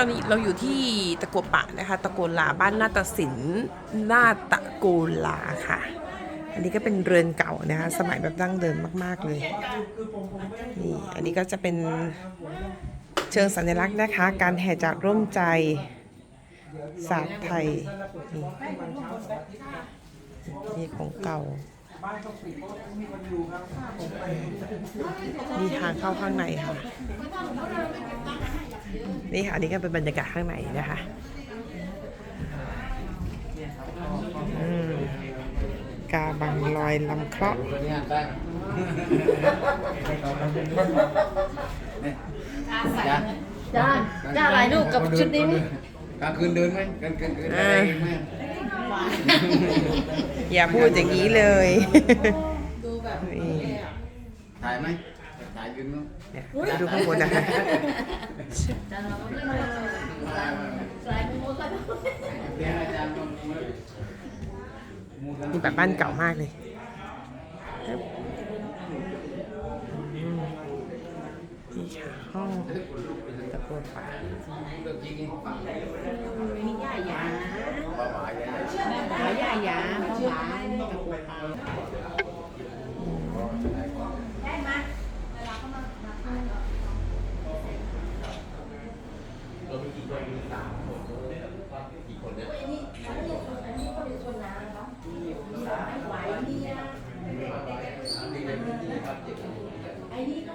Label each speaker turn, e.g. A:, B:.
A: อนนี้เราอยู่ที่ตะกัวป่านะคะ ตะโกลาบ้านนาตสินนาตะโกลาค่ะ อันนี้ก็เป็นเรือนเก่านะคะ สมัยแบบดั้งเดิมมาก ๆเลย นี่ อันนี้ก็จะเป็นเชิงสัญลักษณ์นะคะ การแห่จากร่มใจศาสตร์ไทย นี่นี่ของเก่ามีทางเข้าข้างในค่ะ นี่ค่ะอันนี้ก็เป็นบรรยากาศข้างในนะคะอืมกาบังลอยลำเคราะห์
B: จ้า
C: จ้าจ้าหลายลูกกับชุดนี้นี่
B: กลางคืนเดินไหมกลางคืนเดินอะไรอีกไหม
A: อย่าพูดอย่างนี้เลยนี่
B: ถ่ายไหม ถ่ายยืนมั้ง
A: เนี่ยดูข้างบนนะคะ
B: เรียนอาจารย์นี่แบบบ้านเก่า
A: มากเลยอืมนี่ค่ะห้องตะโกนป่า
B: เลิกยิง
C: มีย่ายา
B: บ้าบ่ายเลย
C: หาย่ายาพ่อหลานเ
A: วยมีสามคนเนี่ยควันกี่คนเนี่ยอันนี้
C: ฉันอยู่อันนี้ก็เป็นคนน้ำครับไม่ไหวเนี่ยไอ้นี่ก็